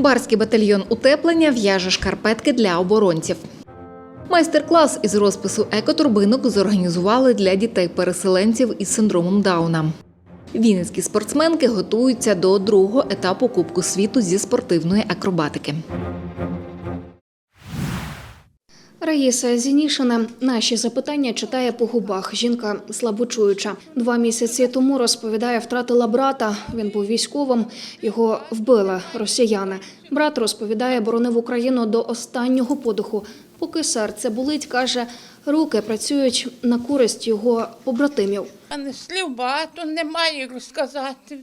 Барський батальйон утеплення в'яже шкарпетки для оборонців. Майстер-клас із розпису екотурбинок зорганізували для дітей-переселенців із синдромом Дауна. Вінницькі спортсменки готуються до другого етапу Кубку світу зі спортивної акробатики. Раїса Зінішина наші запитання читає по губах. Жінка слабочуюча. Два місяці тому розповідає, втратила брата. Він був військовим. Його вбили росіяни. Брат розповідає, боронив Україну до останнього подиху. Поки серце болить, каже, руки працюють на користь його побратимів. У мене слів багато немає розказати.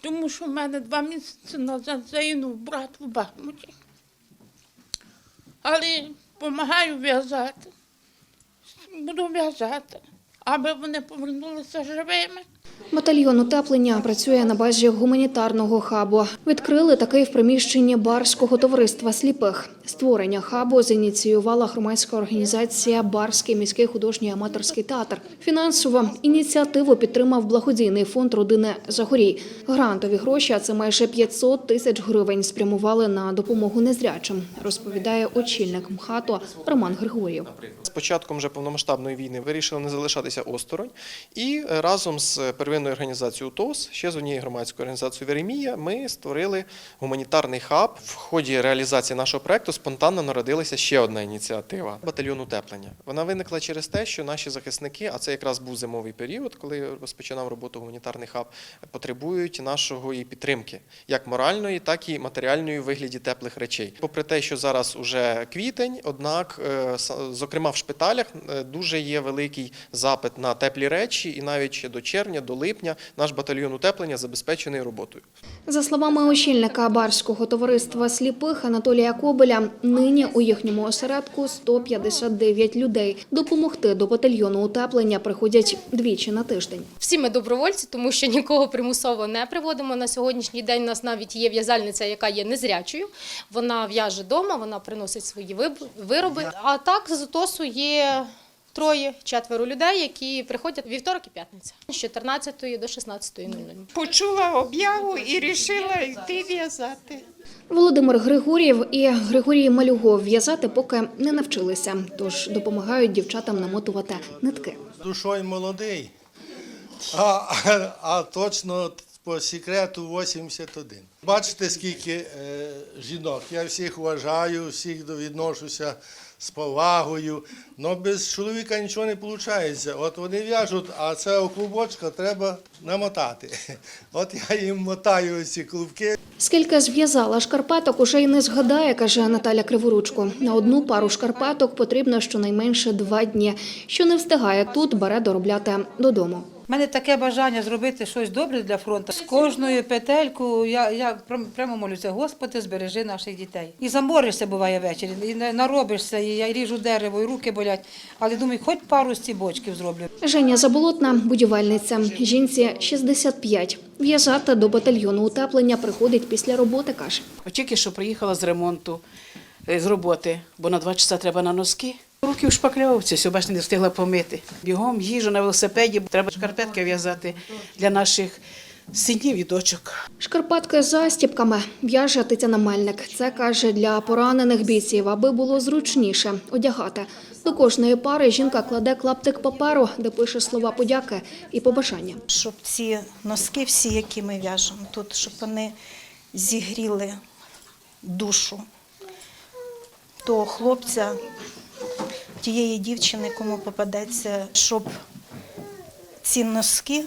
Тому що в мене два місяці назад загинув брат в Бахмуті. Але допомагаю в'язати. Буду в'язати, аби вони повернулися живими. Батальйон утеплення працює на базі гуманітарного хабу. Відкрили такий в приміщенні барського товариства сліпих. Створення хабу зініціювала громадська організація Барський міський художній аматорський театр. Фінансово ініціативу підтримав благодійний фонд родини Загорій. Грантові гроші, а це майже 500 тисяч гривень, спрямували на допомогу незрячим, розповідає очільник МХАТу Роман Григорів. З початком вже повномасштабної війни вирішили не залишатися осторонь, і разом з первинною організацією ТОС, ще з однією громадською організацією Веремія, ми створили гуманітарний хаб. В ході реалізації нашого проекту спонтанно народилася ще одна ініціатива батальйон утеплення. Вона виникла через те, що наші захисники, а це якраз був зимовий період, коли розпочинав роботу гуманітарний хаб, потребують нашої підтримки, як моральної, так і матеріальної у вигляді теплих речей. Попри те, що зараз уже квітень, однак, е, зокрема в шпиталях, е, дуже є великий запит на теплі речі, і навіть ще до червня, до липня наш батальйон утеплення забезпечений роботою. За словами очільника барського товариства сліпих Анатолія Кобеля, нині у їхньому осередку 159 людей. Допомогти до батальйону утеплення приходять двічі на тиждень. Всі ми добровольці, тому що нікого примусово не приводимо. На сьогоднішній день у нас навіть є в'язальниця, яка є незрячою. Вона в'яже вдома, вона приносить свої вироби. А так з ТОСу є троє, четверо людей, які приходять вівторок і п'ятниця з 14 до 16.00. Почула об'яву і вирішила йти в'язати. Володимир Григорів і Григорій Малюгов в'язати поки не навчилися, тож допомагають дівчатам намотувати нитки. душою молодий, а, а, а точно по секрету 81. Бачите, скільки е, жінок. Я всіх вважаю, всіх відношуся з повагою. але без чоловіка нічого не виходить. От вони в'яжуть, а це клубочка треба намотати. От я їм мотаю ці клубки. Скільки зв'язала шкарпеток, уже й не згадає, каже Наталя Криворучко. На одну пару шкарпеток потрібно щонайменше два дні. Що не встигає тут, бере доробляти додому. У мене таке бажання зробити щось добре для фронту. З кожною петелькою я, я прям- прямо молюся, Господи, збережи наших дітей. І заморишся буває ввечері, і на- наробишся, і я ріжу дерево, і руки болять. Але думаю, хоч пару стібочків зроблю. Женя Заболотна, будівельниця. Жінці 65. В'язати до батальйону утеплення приходить після роботи, каже. От Тільки що приїхала з ремонту, е, з роботи, бо на два часа треба на носки. Руки в шпакльовці, все, бачите, не встигла помити. Бігом їжу на велосипеді, треба шкарпетки в'язати для наших синів і дочок. Шкарпетки з застіпками в'яже Тетяна Мельник. Це каже для поранених бійців, аби було зручніше одягати. До кожної пари жінка кладе клаптик паперу, де пише слова подяки і побажання. щоб ці носки, всі, які ми в'яжемо тут, щоб вони зігріли душу того хлопця, тієї дівчини, кому попадеться, щоб ці носки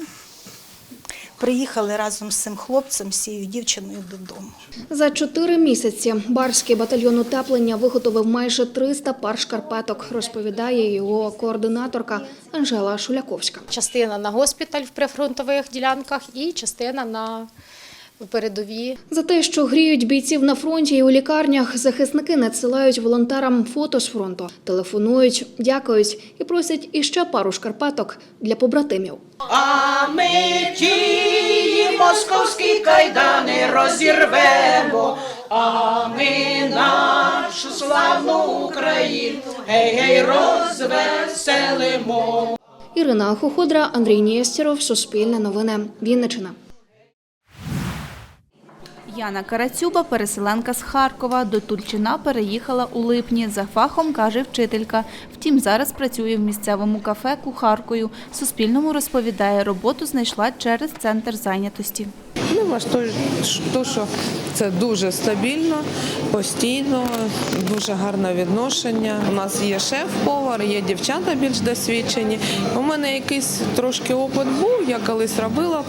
приїхали разом з цим хлопцем, з цією дівчиною додому. За чотири місяці барський батальйон утеплення виготовив майже 300 пар шкарпеток, розповідає його координаторка Анжела Шуляковська. Частина на госпіталь в прифронтових ділянках і частина на передові За те, що гріють бійців на фронті і у лікарнях, захисники надсилають волонтерам фото з фронту, телефонують, дякують і просять іще пару шкарпеток для побратимів. А ми ті московські кайдани розірвемо, а ми нашу славну Україну гей гей розвеселимо. Ірина Хоходра, Андрій Нєстєров, Суспільне новини, Вінниччина. Тетяна Карацюба – переселенка з Харкова. До Тульчина переїхала у липні. За фахом, каже вчителька. Втім, зараз працює в місцевому кафе кухаркою. Суспільному розповідає, роботу знайшла через центр зайнятості. Мене влаштує те, що це дуже стабільно, постійно, дуже гарне відношення. У нас є шеф-повар, є дівчата більш досвідчені. У мене якийсь трошки опит був. Я колись робила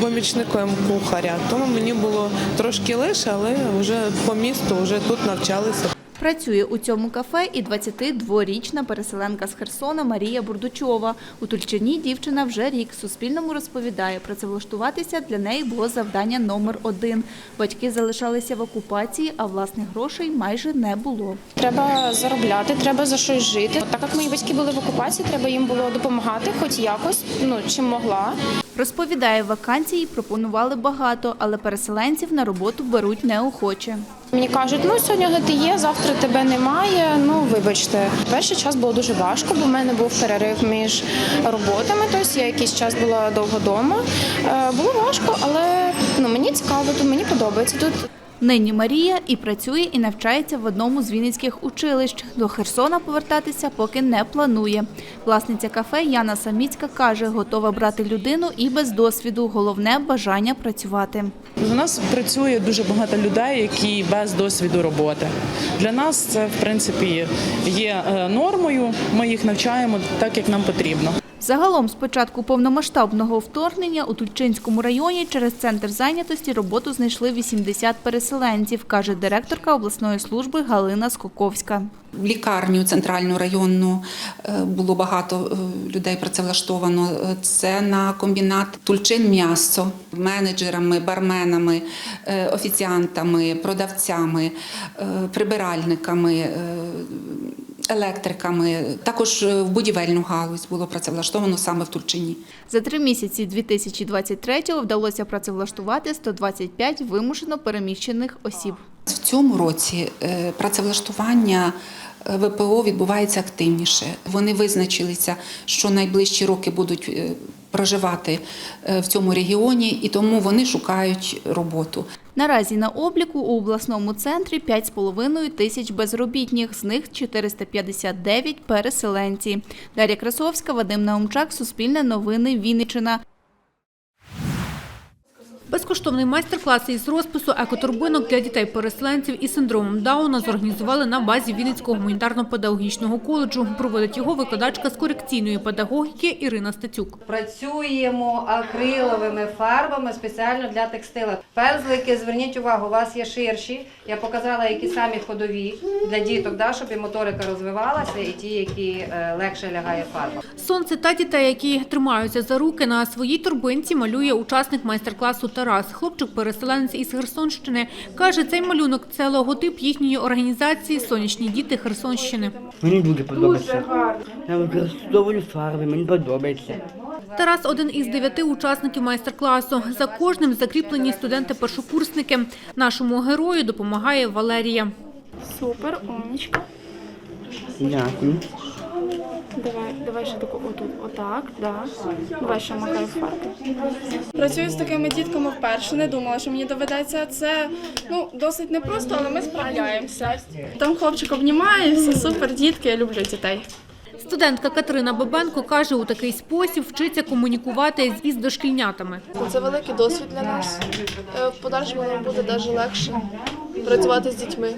помічником кухаря, тому мені було трошки легше, але вже по місту вже тут навчалися. Працює у цьому кафе і 22-річна переселенка з Херсона Марія Бурдучова. У Тульчині дівчина вже рік. Суспільному розповідає, працевлаштуватися для неї було завдання номер один. Батьки залишалися в окупації, а власних грошей майже не було. Треба заробляти, треба за щось жити. Так як мої батьки були в окупації, треба їм було допомагати, хоч якось, ну чим могла. Розповідає, вакансій пропонували багато, але переселенців на роботу беруть неохоче. Мені кажуть, ну сьогодні ти є, завтра тебе немає. Ну вибачте, перший час було дуже важко, бо в мене був перерив між роботами. Тобто я якийсь час була довго вдома. Е, Було важко, але ну мені цікаво, тут мені подобається тут. Нині Марія і працює, і навчається в одному з вінницьких училищ. До Херсона повертатися поки не планує. Власниця кафе Яна Саміцька каже, готова брати людину і без досвіду. Головне – бажання працювати. У нас працює дуже багато людей, які без досвіду роботи. Для нас це в принципі є е, нормою. Ми їх навчаємо так, як нам потрібно. Загалом, з початку повномасштабного вторгнення у Тульчинському районі через центр зайнятості роботу знайшли 80 переселенців, каже директорка обласної служби Галина Скоковська. В лікарню центральну районну е, було багато е, людей працевлаштовано. Це на комбінат Тульчин м'ясо, менеджерами, барменами, е, офіціантами, продавцями, прибиральниками. Електриками також е, в будівельну галузь було працевлаштовано саме в Тульчині. За три місяці 2023-го вдалося працевлаштувати 125 вимушено переміщених осіб. В цьому році е, працевлаштування е, ВПО відбувається активніше. Вони визначилися, що найближчі роки будуть проживати е, в цьому регіоні, і тому вони шукають роботу. Наразі на обліку у обласному центрі 5,5 тисяч безробітних, з них 459 – переселенці. Дар'я Красовська, Вадим Наумчак, Суспільне новини, Вінниччина. Безкоштовний майстер-клас із розпису екотурбинок для дітей-переселенців із синдромом Дауна зорганізували на базі Вінницького гуманітарно-педагогічного коледжу. Проводить його викладачка з корекційної педагогіки Ірина Стецюк. Працюємо акриловими фарбами спеціально для текстила. Пензлики, зверніть увагу, у вас є ширші. Я показала, які самі ходові для діток, да, щоб і моторика розвивалася, і ті, які е, легше лягає фарба. Сонце та дітей, які тримаються за руки, на своїй турбинці малює учасник майстер-класу Тарас. Хлопчик-переселенець із Херсонщини. Каже, цей малюнок – це логотип їхньої організації «Сонячні діти Херсонщини». Мені дуже подобається. Я використовую фарби, мені подобається. Тарас – один із дев'яти учасників майстер-класу. За кожним закріплені студенти-першокурсники. Нашому герою допомагає Валерія. Супер, умничка. Дякую. Давай, давай ще таку отут, отак, да. Давай ще макай фарби. Працюю з такими дітками вперше. Не думала, що мені доведеться. Це ну досить непросто, але ми справляємося. Там хлопчик обнімає, все супер, дітки, я люблю дітей. Студентка Катерина Бабенко каже, у такий спосіб вчиться комунікувати із дошкільнятами. Це великий досвід для нас. Е, В подальшому нам буде навіть легше працювати з дітьми.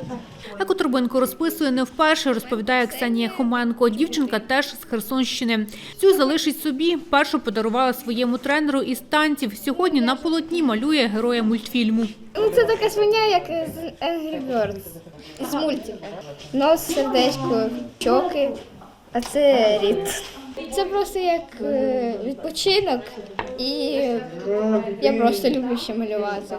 Екотурбинку розписує не вперше, розповідає Ксенія Хоменко. Дівчинка теж з Херсонщини. Цю залишить собі. Першу подарувала своєму тренеру із танців. Сьогодні на полотні малює героя мультфільму. Ну, це така свиня, як з Angry Birds, з мультика. Нос, сердечко, чоки, а це рід. Це просто як е, відпочинок, і я просто люблю ще малювати.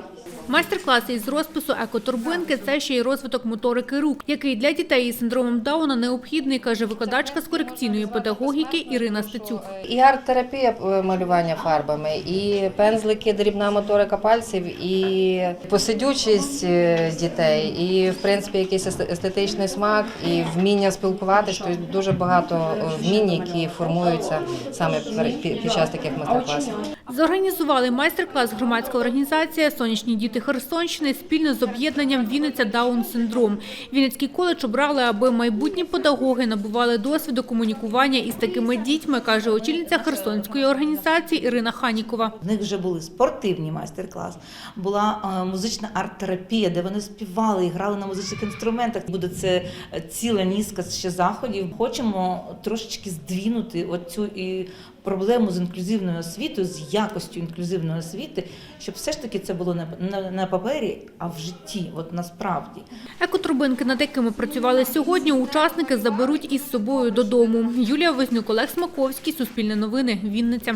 Майстер-класи із розпису екотурбинки – це ще й розвиток моторики рук, який для дітей із синдромом Дауна необхідний, каже викладачка з корекційної педагогіки Ірина Стецюк. І арт-терапія е, малювання фарбами, і пензлики, дрібна моторика пальців, і посидючість е, дітей, і в принципі якийсь естетичний смак, і вміння спілкуватися. Тобто дуже багато е, вмінь, які формуються саме під час таких майстер-класів. Зорганізували майстер-клас громадська організація «Сонячні діти діти Херсонщини спільно з об'єднанням Вінниця Даун синдром. Вінницький коледж обрали, аби майбутні педагоги набували досвіду комунікування із такими дітьми, каже очільниця Херсонської організації Ірина Ханікова. В них вже були спортивні майстер-клас, була е, музична арт-терапія, де вони співали і грали на музичних інструментах. Буде це е, ціла низка ще заходів. Хочемо трошечки здвінути оцю і проблему з інклюзивною освітою, з якостю інклюзивної освіти, щоб все ж таки це було не на, на папері, а в житті, от насправді. Екотрубинки, над якими працювали сьогодні, учасники заберуть із собою додому. Юлія Вознюк, Олег Смаковський, Суспільне новини, Вінниця.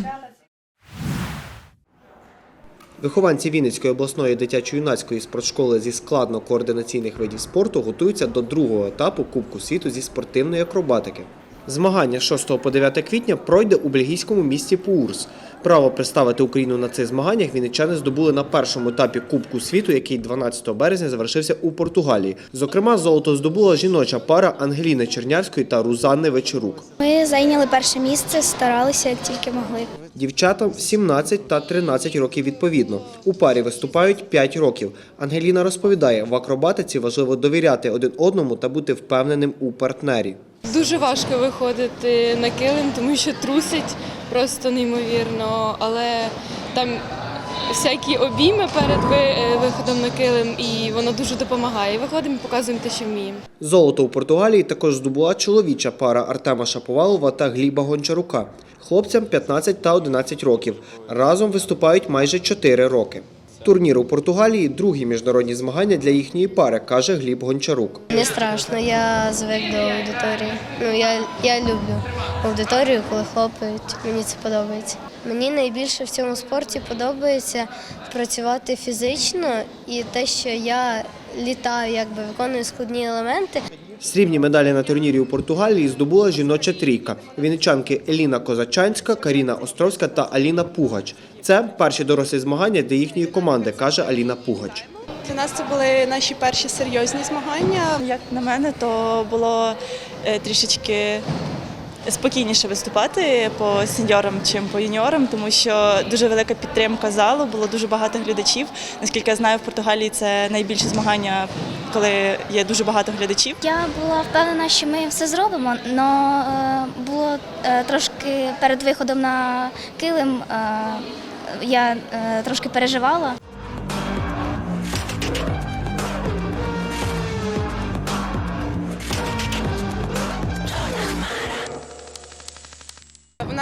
Вихованці Вінницької обласної дитячо-юнацької спортшколи зі складно-координаційних видів спорту готуються до другого етапу Кубку світу зі спортивної акробатики. Змагання з 6 по 9 квітня пройде у бельгійському місті Пуурс. Право представити Україну на цих змаганнях вінничани здобули на першому етапі Кубку світу, який 12 березня завершився у Португалії. Зокрема, золото здобула жіноча пара Ангеліни Чернявської та Рузанни Вечерук. Ми зайняли перше місце, старалися як тільки могли. Дівчатам 17 та 13 років відповідно. У парі виступають 5 років. Ангеліна розповідає, в акробатиці важливо довіряти один одному та бути впевненим у партнері. Дуже важко виходити на килим, тому що трусить просто неймовірно, але там всякі обійми перед е, виходом на килим, і воно дуже допомагає. Виходимо показуємо те, що вміємо. Золото у Португалії також здобула чоловіча пара Артема Шаповалова та Гліба Гончарука. Хлопцям 15 та 11 років. Разом виступають майже 4 роки. Турнір у Португалії другі міжнародні змагання для їхньої пари, каже Гліб Гончарук. Не страшно, я звик до аудиторії. Ну я, я люблю аудиторію, коли хлопають. Мені це подобається. Мені найбільше в цьому спорті подобається працювати фізично і те, що я літаю, якби виконую складні елементи. Срібні медалі на турнірі у Португалії здобула жіноча трійка. Вінничанки Еліна Козачанська, Каріна Островська та Аліна Пугач. Це перші дорослі змагання для їхньої команди, каже Аліна Пугач. Для нас це були наші перші серйозні змагання. Як на мене, то було е, трішечки спокійніше виступати по сеньорам, чим по юніорам, тому що дуже велика підтримка залу, було дуже багато глядачів. Наскільки я знаю, в Португалії це найбільше змагання, коли є дуже багато глядачів. Я була впевнена, що ми все зробимо, але було е, трошки перед виходом на килим. Я е, трошки переживала.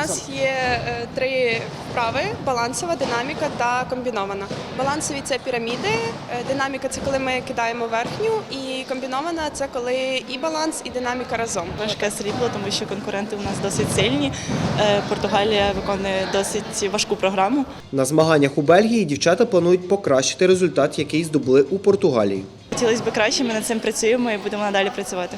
Нас є е, три вправи: балансова, динаміка та комбінована. Балансові це піраміди, е, динаміка це коли ми кидаємо верхню, і комбінована це коли і баланс, і динаміка разом. Важке срібло, тому що конкуренти у нас досить сильні. Е, Португалія виконує досить важку програму. На змаганнях у Бельгії дівчата планують покращити результат, який здобули у Португалії. Хотілося б краще, ми над цим працюємо і будемо надалі працювати.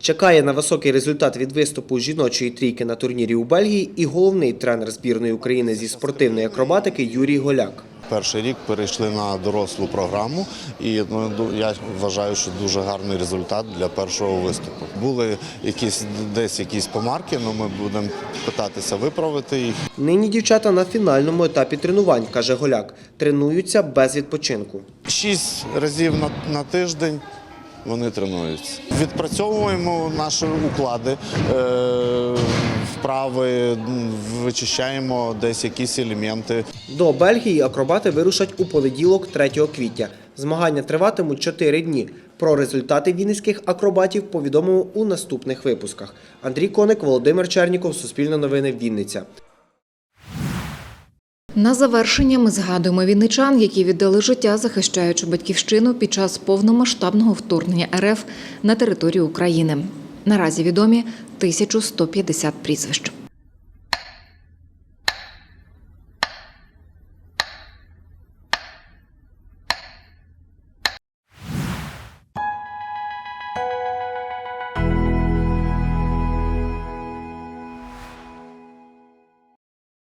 Чекає на високий результат від виступу жіночої трійки на турнірі у Бельгії і головний тренер збірної України зі спортивної акробатики Юрій Голяк. Перший рік перейшли на дорослу програму, і ну, я вважаю, що дуже гарний результат для першого виступу. Були якісь десь якісь помарки, але ми будемо питатися виправити їх. Нині дівчата на фінальному етапі тренувань, каже Голяк. Тренуються без відпочинку. Шість разів на, на тиждень вони тренуються. Відпрацьовуємо наші уклади, е, вправи, вичищаємо десь якісь елементи. До Бельгії акробати вирушать у понеділок 3 квітня. Змагання триватимуть 4 дні. Про результати вінницьких акробатів повідомимо у наступних випусках. Андрій Коник, Володимир Черніков, Суспільне новини, Вінниця. На завершення ми згадуємо вінничан, які віддали життя, захищаючи батьківщину під час повномасштабного вторгнення РФ на територію України. Наразі відомі 1150 прізвищ.